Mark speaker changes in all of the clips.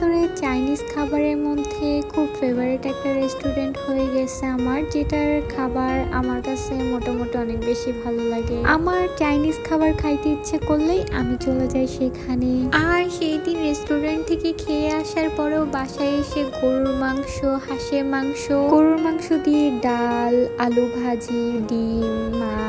Speaker 1: ভিতরে চাইনিজ খাবারের মধ্যে খুব ফেভারিট একটা রেস্টুরেন্ট হয়ে গেছে আমার, যেটার খাবার আমার কাছে মোটামুটি অনেক বেশি ভালো লাগে। আমার চাইনিজ খাবার খাইতে ইচ্ছে করলেই আমি চলে যাই সেখানে। আর সেই দিন রেস্টুরেন্ট থেকে খেয়ে আসার পরেও বাসায় এসে গরুর মাংস, হাঁসের মাংস, গরুর মাংস দিয়ে ডাল, আলু ভাজি, ডিম, মাছ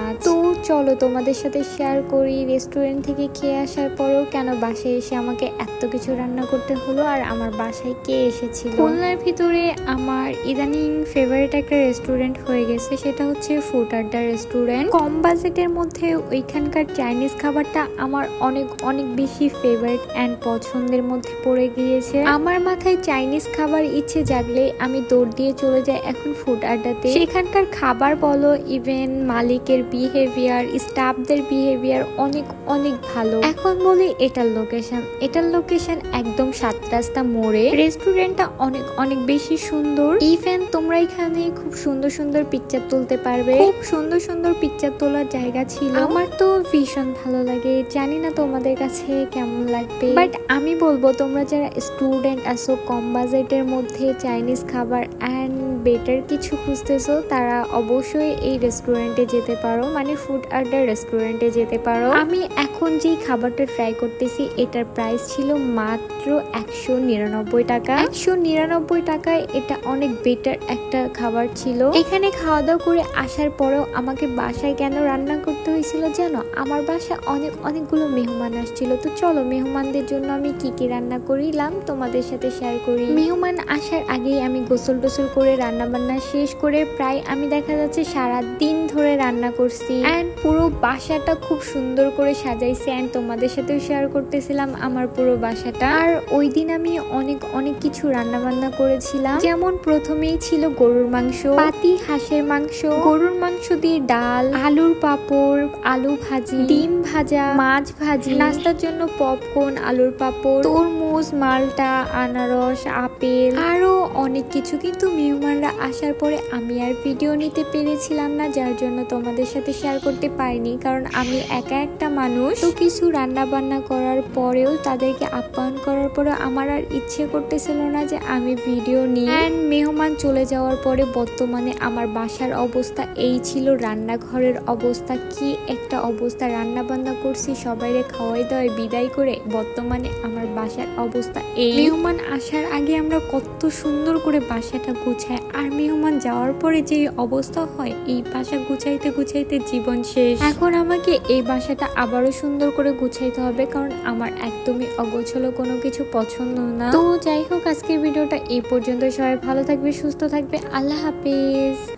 Speaker 1: চলো তোমাদের সাথে শেয়ার করি রেস্টুরেন্ট থেকে খেয়ে আসার পরেও কেন বাসায় এসে আমাকে এত কিছু রান্না করতে হলো আর আমার বাসায় কে এসেছিল? খুলনার ভিতরে আমার ইদানিং ফেভারিট একটা রেস্টুরেন্ট হয়ে গেছে, সেটা হচ্ছে ফুড আড্ডা রেস্টুরেন্ট কম বাজেটের মধ্যে ওইখানকার চাইনিজ খাবারটা আমার অনেক অনেক বেশি ফেভারিট অ্যান্ড পছন্দের মধ্যে পড়ে গিয়েছে। আমার মাথায় চাইনিজ খাবার ইচ্ছে জাগলে আমি দৌড় দিয়ে চলে যাই এখন ফুড আড্ডাতে সেখানকার খাবার বলো ইভেন মালিকের বিহেভিয়ার স্টাফদের বিহেভিয়ার অনেক অনেক ভালো। এখন বলি এটার লোকেশন এটার লোকেশন একদম সাত রাস্তা মোড়ে। রেস্টুরেন্টটা অনেক অনেক বেশি সুন্দর। ইভেন তোমরা এখানে খুব সুন্দর সুন্দর পিকচার তুলতে পারবে। খুব সুন্দর সুন্দর পিকচার তোলার জায়গা ছিল। আমার তো ভীষণ ভালো লাগে। জানি না তোমাদের কাছে কেমন লাগবে। বাট আমি বলব, তোমরা যারা স্টুডেন্ট আসো কম বাজেটের মধ্যে চাইনিজ খাবার অ্যান্ড বেটার কিছু খুঁজতেছো, তারা অবশ্যই এই রেস্টুরেন্টে যেতে পারো। মানে ফুড আড্ডা রেস্টুরেন্টে যেতে পারো। আমি এখন যেই খাবারটা ট্রাই করতেছি, এটার প্রাইস ছিল মাত্র একশো নিরানব্বই টাকা। একশো নিরানব্বই টাকায় এটা অনেক বেটার একটা খাবার ছিল। এখানে খাওয়া দাওয়া করে আসার পরেও আমাকে বাসায় কেন রান্না করতে হয়েছিল জানো? আমার বাসায় অনেক, অনেকগুলো মেহমান আসছিল। তো চলো মেহমানদের জন্য আমি কি কি রান্না করিলাম তোমাদের সাথে শেয়ার করি। মেহমান আসার আগেই আমি গোসল টোসল করে রান্না বান্না শেষ করে প্রায় আমি দেখা যাচ্ছে সারা দিন ধরে রান্না করছি। অ্যান্ড পুরো বাসাটা খুব সুন্দর করে সাজাইছি অ্যান্ড তোমাদের সাথেও শেয়ার করতেছিলাম আমার পুরো বাসাটা। আর ওই দিন আমি অনেক অনেক কিছু রান্না বান্না করেছিলাম। যেমন প্রথমেই ছিল গরুর মাংস, পাতি, হাঁসের মাংস, গরুর মাংস দিয়ে ডাল, আলুর পাঁপড়, আলু ভাজি, ডিম ভাজা, মাছ ভাজি, নাস্তার জন্য পপকর্ন আলুর পাঁপড়, তরমুজ, মালটা, আনারস, আপেল, আরও অনেক কিছু কিন্তু মেহমানরা আসার পরে আমি আর ভিডিও নিতে পেরেছিলাম না, যার জন্য তোমাদের সাথে শেয়ার করতে পারিনি। কারণ আমি একা একটা মানুষ। তো কিছু রান্না বান্না করার পরেও তাদেরকে আপ্যায়ন করার পরে আমার আর ইচ্ছে করতেছিল না যে আমি ভিডিও নিই। অ্যান্ড মেহমান চলে যাওয়ার পরে বর্তমানে আমার বাসার অবস্থা এই ছিল। রান্নাঘরের অবস্থা কি একটা অবস্থা। রান্না বান্না করছি, সবাইরে খাওয়াই দাওয়াই, বিদায় করে বর্তমানে আমার বাসার অবস্থা এই। মেহমান আসার আগে আমরা কত সুন্দর করে বাসাটা গুছায় আর মেহমান যাওয়ার পরে যে অবস্থা হয়, এই বাসা গুছাইতে গুছাইতে জীবন শেষ। এখন আমাকে এই বাসাটা আবারও সুন্দর করে গুছাইতে হবে কারণ আমার একদমই অগোছলো কোনো কিছু পছন্দ না। তো যাই হোক, আজকের ভিডিওটা এই পর্যন্ত সবাই ভালো থাকবে, সুস্থ থাকবে। আল্লাহ হাফিজ।